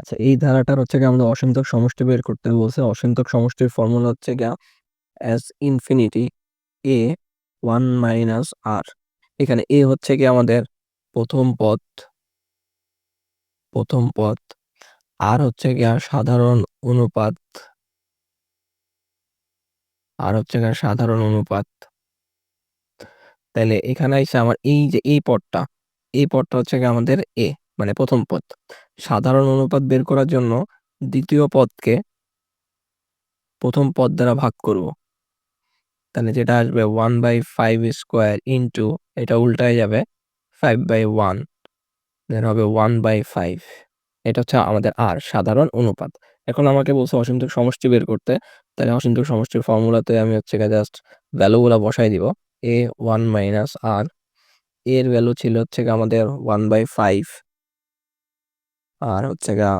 আচ্ছা এই ধারাটার হচ্ছে গিয়ে আমাদের অসংখ্যক সমষ্টি বের করতে বলছে। অসংখ্যক সমষ্টির ফর্মুলা হচ্ছে গিয়া S infinity A one minus R. এখানে এ হচ্ছে গিয়ে আমাদের প্রথম পদ। প্রথম পদ। আর হচ্ছে গিয়া সাধারণ অনুপাত। আর হচ্ছে গিয়া সাধারণ অনুপাত। তাহলে এখানে আইসা আমার এই যে এই পদটা, এই পদটা হচ্ছে গিয়ে আমাদের এ মানে প্রথম পদ। সাধারণ অনুপাত বের করার জন্য দ্বিতীয় পদকে প্রথম পদ দ্বারা ভাগ করব। তাহলে যেটা আসবে 1/5 স্কয়ার ইনটু এটা উল্টায় যাবে 5/1 দেন হবে 1/5 এটা হচ্ছে আমাদের আর সাধারণ অনুপাত। এখন আমাকে বলছে অসংখ্যক সমষ্টি বের করতে। তাহলে অসংখ্যক সমষ্টির ফর্মুলাতে আমি হচ্ছে জাস্ট ভ্যালুগুলা বসাই দিব। এ ওয়ান মাইনাস আর এর ভ্যালু ছিল হচ্ছে আমাদের 1/5 আর হচ্ছে গা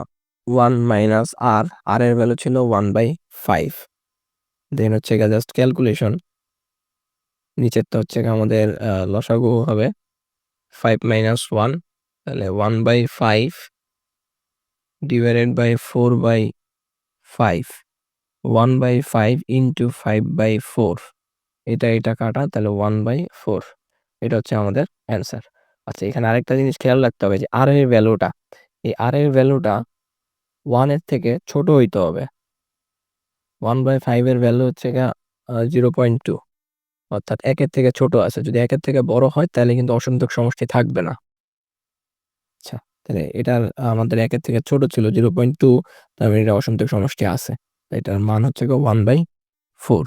ওয়ান মাইনাস আর r এর ভ্যালু ছিল 1/5 দেন হচ্ছে গিয়া জাস্ট ক্যালকুলেশন। নিচেরটা হচ্ছে গিয়ে আমাদের লসাগু হবে ফাইভ মাইনাস ওয়ান তাহলে 1/5 ডিভাইডেড বাই 4/5 1/5 ইনটু 5/4 এটা, এটা কাটা তাহলে 1/4 এটা হচ্ছে আমাদের অ্যান্সার। আচ্ছা এখানে আরেকটা জিনিস খেয়াল রাখতে হবে যে আর এর ভ্যালুটা, এই আর এর ভ্যালুটা 1 এর থেকে ছোট হইতে হবে। 1/5 এর ভ্যালু হচ্ছে জিরো পয়েন্ট টু অর্থাৎ একের থেকে ছোট আছে। যদি একের থেকে বড় হয়, তাহলে কিন্তু অসংখ্যক সমষ্টি থাকবে না। আচ্ছা তাহলে এটার আমাদের একের থেকে ছোট ছিল 0.2 তার মানে এটা অসংখ্যক সমষ্টি আছে। এটার মান হচ্ছে গিয়ে 1/4